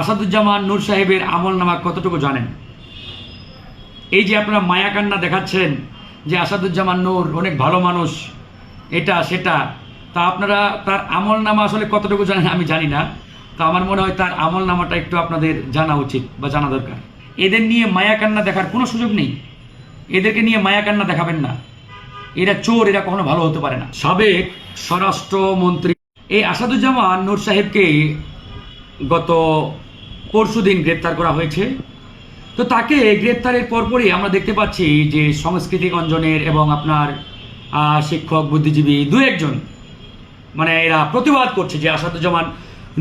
আসাদুজ্জামান নূর সাহেবের আমল নামা কতটুকু জানেন? এই যে আপনারা মায়াকান্না দেখাচ্ছেন যে আসাদুজ্জামান নূর অনেক ভালো মানুষ, এটা, সেটা, তা আপনারা তার আমল নামা আসলে কতটুকু জানেন আমি জানি না, তা আমার মনে হয় তার আমল নামাটা একটু আপনাদের জানা উচিত বা জানা দরকার। এদের নিয়ে মায়াকান্না দেখার কোনো সুযোগ নেই। এদেরকে নিয়ে মায়াকান্না দেখাবেন না। এরা চোর, এরা কখনো ভালো হতে পারে না। সাবেক স্বরাষ্ট্রমন্ত্রী এই আসাদুজ্জামান নূর সাহেবকে গত পরশুদিন গ্রেপ্তার করা হয়েছে। তো তাকে গ্রেপ্তারের পরপরই আমরা দেখতে পাচ্ছি যে সাংস্কৃতিক অঞ্জনের এবং আপনার শিক্ষক, বুদ্ধিজীবী দু একজন মানে এরা প্রতিবাদ করছে যে আসাদুজ্জামান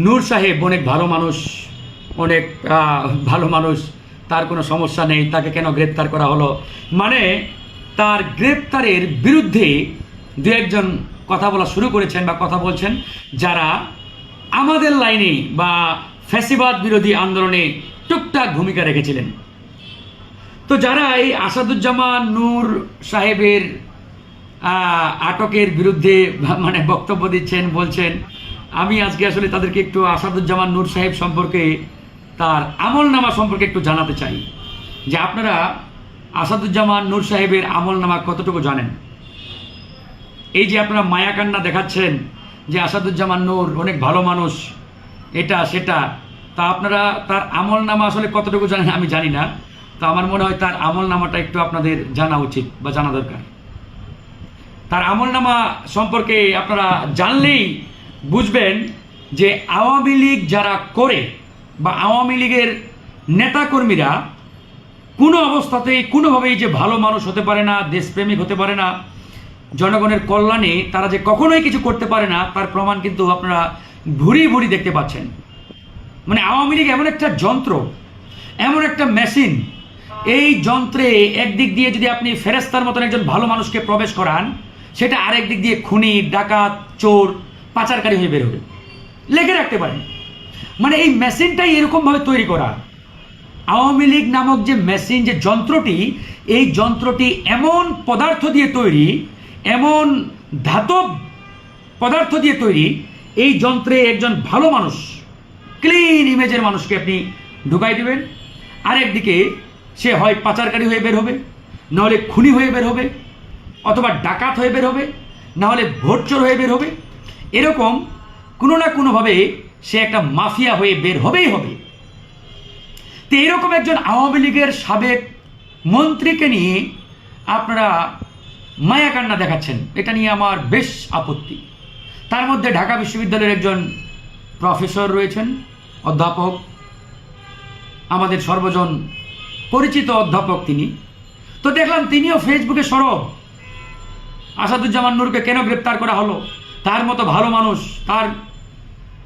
নূর সাহেব অনেক ভালো মানুষ, অনেক ভালো মানুষ, তার কোনো সমস্যা নেই, তাকে কেন গ্রেপ্তার করা হলো? মানে তার গ্রেপ্তারের বিরুদ্ধে দু একজন কথা বলা শুরু করেছেন বা কথা বলছেন যারা আমাদের লাইনে বা ফ্যাসিবাদ বিরোধী আন্দোলনে টুকটাক ভূমিকা রেখেছিলেন। তো যারা এই আসাদুজ্জামান নূর সাহেবের আটকের বিরুদ্ধে মানে বক্তব্য দিচ্ছেন, বলছেন, আমি আজকে আসলে তাদেরকে একটু আসাদুজ্জামান নূর সাহেব সম্পর্কে, তার আমল নামা সম্পর্কে একটু জানাতে চাই। যে আপনারা আসাদুজ্জামান নূর সাহেবের আমল নামা কতটুকু জানেন? এই যে আপনারা মায়াকান্না দেখাচ্ছেন যে আসাদুজ্জামান নূর অনেক ভালো মানুষ এটা, সেটা। তা আপনারা, তার আমল নামা আসলে কতটুকু জানেন আমি জানি না। তো আমার মনে হয় তার আমল নামাটা একটু আপনাদের জানা উচিত বা জানা দরকার। তার আমল নামা সম্পর্কে আপনারা জানলেই বুঝবেন যে আওয়ামী লীগ যারা করে বা আওয়ামী লীগের নেতাকর্মীরা কোনো অবস্থাতেই কোনোভাবেই যে ভালো মানুষ হতে পারে না, দেশপ্রেমিক হতে পারে না, জনগণের কল্যাণে তারা যে কখনোই কিছু করতে পারে না, তার প্রমাণ কিন্তু আপনারা ভুরি ভুরি দেখতে পাচ্ছেন। মানে আওয়ামী লীগ এমন একটা যন্ত্র, এমন একটা মেশিন। এই যন্ত্রে একদিক দিয়ে যদি আপনি ফেরেস্তার মতন একজন ভালো মানুষকে প্রবেশ করান, সেটা আরেক দিক দিয়ে খুনি, ডাকাত, চোর, পাচারকারী হয়ে বের হবে লেগে রাখতে পারেন। মানে এই মেশিনটাই এরকমভাবে তৈরি করা। আওয়ামী লীগ নামক যে মেশিন, যে যন্ত্রটি, এই যন্ত্রটি এমন পদার্থ দিয়ে তৈরি, এমন ধাতব পদার্থ দিয়ে তৈরি এই যন্ত্রে একজন ভালো মানুষ ক্লিন ইমেজের মানুষকে আপনি ঢুকাই দেবেন। আরেকদিকে সে হয় পাচারকারী হয়ে বের হবে, নাহলে খুনি হয়ে বের হবে, অথবা ডাকাত হয়ে বের হবে, নাহলে ভোটচোর হয়ে বের হবে। এরকম কোনো না কোনোভাবে সে একটা মাফিয়া হয়ে বের হবেই হবে। তো এরকম একজন আওয়ামী লীগের সাবেক মন্ত্রীকে নিয়ে আপনারা মায়াকান্না দেখাচ্ছেন। এটা নিয়ে আমার বেশ আপত্তি। তার মধ্যে ঢাকা বিশ্ববিদ্যালয়ের একজন প্রফেসর রয়েছেন, অধ্যাপক, আমাদের সর্বজন পরিচিত অধ্যাপক তিনি। তো দেখলাম তিনিও ফেসবুকে সরব। আসাদুজ্জামান নূরকে কেন গ্রেপ্তার করা হলো? তার মতো ভালো মানুষ, তার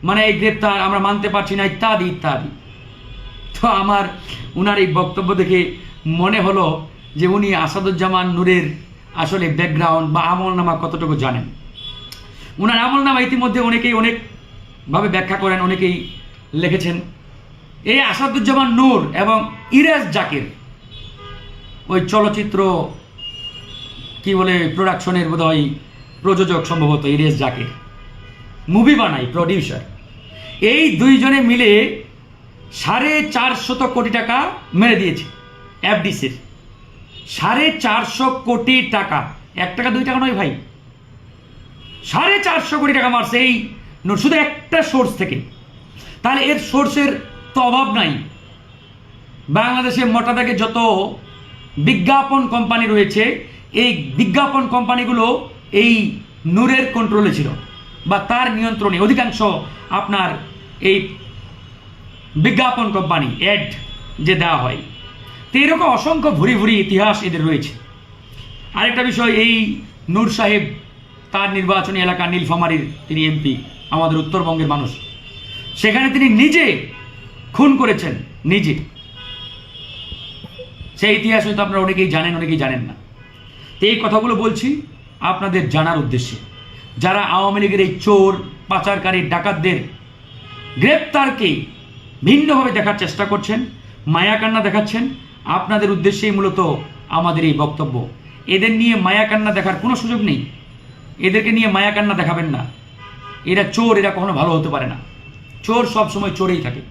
মানে এই গ্রেপ্তার আমরা মানতে পারছি না, ইত্যাদি ইত্যাদি। তো আমার উনার এই বক্তব্য দেখে মনে হলো যে উনি আসাদুজ্জামান নূরের আসলে ব্যাকগ্রাউন্ড বা আমল নামা কতটুকু জানেন। উনার আমলনামা ইতিমধ্যে অনেকেই অনেকভাবে ব্যাখ্যা করেন, অনেকেই লিখেছেন। এই আসাদুজ্জামান নূর এবং ইরাজ জাকির, ওই চলচ্চিত্র, কি বলে প্রোডাকশনের বোধহয় প্রযোজক সম্ভবত ইরেজ জাকির। মুভি বানাই প্রডিউসার এই দুইজনে মিলে সাড়ে চারশত কোটি টাকা মেরে দিয়েছে এফডিসির সাড়ে চারশো কোটি টাকা। এক টাকা, দুই টাকা নয় ভাই। সাড়ে চারশো কোটি টাকা মারছে এই শুধু একটা সোর্স থেকে। তাহলে এর সোর্সের তো অভাব নাই। বাংলাদেশে মোটা দাগে যত বিজ্ঞাপন কোম্পানি রয়েছে, এই বিজ্ঞাপন কোম্পানিগুলো এই নূরের কন্ট্রোলে ছিল বা তার নিয়ন্ত্রণে অধিকাংশ আপনার এই বিজ্ঞাপন কোম্পানি অ্যাড যে দেওয়া হয়। তো এরকম অসংখ্য ভুরি ভুরি ইতিহাস এদের রয়েছে। আরেকটা বিষয়, এই নূর সাহেব তার নির্বাচনী এলাকা নীলফামারীর তিনি এমপি, আমাদের উত্তরবঙ্গের মানুষ। সেখানে তিনি নিজে খুন করেছেন, নিজে। সেই ইতিহাস হয়তো আপনারা অনেকেই জানেন অনেকেই জানেন না। তো এই কথাগুলো বলছি আপনাদের জানার উদ্দেশ্যে। যারা আওয়ামী লীগের এই চোর, পাচারকারী, ডাকাতদের গ্রেপ্তারকে ভিন্নভাবে দেখার চেষ্টা করছেন, মায়াকান্না দেখাচ্ছেন, আপনাদের উদ্দেশ্যেই মূলত আমাদের এই বক্তব্য। এদের নিয়ে মায়াকান্না দেখার কোনো সুযোগ নেই। এদেরকে নিয়ে মায়াকান্না দেখাবেন না। এরা চোর, এরা কখনো ভালো হতে পারে না। চোর সবসময় চোরেই থাকে।